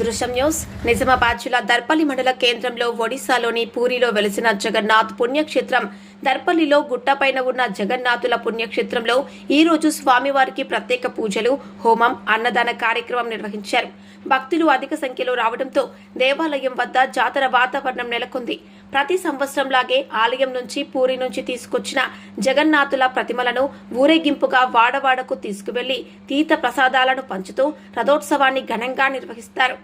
దృశ్యం న్యూస్ నిజామాబాద్ జిల్లా దర్పల్లి మండల కేంద్రంలో ఒడిశాలోని పూరిలో వెలిసిన జగన్నాథ్ పుణ్యక్షేత్రం. దర్పల్లిలో గుట్టపైన ఉన్న జగన్నాథుల పుణ్యక్షేత్రంలో ఈరోజు స్వామివారికి ప్రత్యేక పూజలు హోమం అన్నదాన కార్యక్రమం నిర్వహించారు. భక్తులు అధిక సంఖ్యలో రావడంతో దేవాలయం వద్ద జాతర వాతావరణం నెలకొంది. ప్రతి సంవత్సరంలాగే ఆలయం నుంచి పూరి నుంచి తీసుకొచ్చిన జగన్నాథుల ప్రతిమలను ఊరేగింపుగా వాడవాడకు తీసుకువెళ్ళి తీర్థ ప్రసాదాలను పంచుతూ రథోత్సవాన్ని ఘనంగా నిర్వహిస్తారు.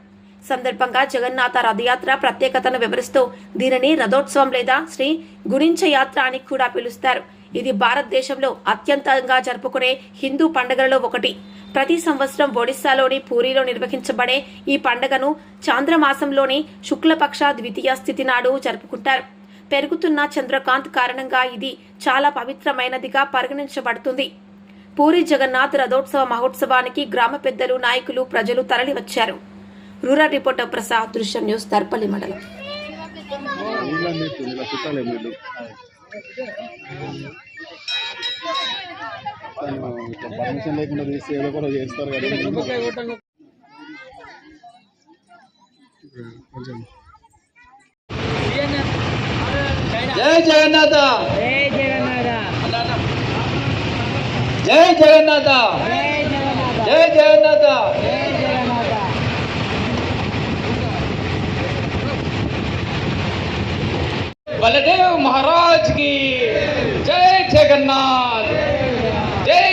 సందర్భంగా జగన్నాథ రథయాత్ర ప్రత్యేకతను వివరిస్తూ దీనిని రథోత్సవం లేదా శ్రీ గురించ యాత్ర అని కూడా పిలుస్తారు. ఇది భారతదేశంలో అత్యంతంగా జరుపుకునే హిందూ పండుగలలో ఒకటి. ప్రతి సంవత్సరం ఒడిశాలోని పూరిలో నిర్వహించబడే ఈ పండుగను చాంద్రమాసంలోని శుక్లపక్ష ద్వితీయ స్థితి నాడు జరుపుకుంటారు. పెరుగుతున్న చంద్రకాంత్ కారణంగా ఇది చాలా పవిత్రమైనదిగా పరిగణించబడుతుంది. పూరి జగన్నాథ్ రథోత్సవ మహోత్సవానికి గ్రామ పెద్దలు నాయకులు ప్రజలు తరలివచ్చారు. రూరల్ రిపోర్టర్ ప్రసాద్ దృశ్యం న్యూస్ దర్పల్లి మండలం. ఇలా మీరు ఇలా చుట్టాలే మీరు పర్మిషన్ లేకుండా తీస్తే ఏదో కూడా చేస్తారు కదా కొంచెం జై జగన్నాథ జై జగన్నాథ జై జగన్నాథ జై జై జగన్నాథ జగన్నాథ జై జగన్నాథ बलदेव महाराज की जय जगन्नाथ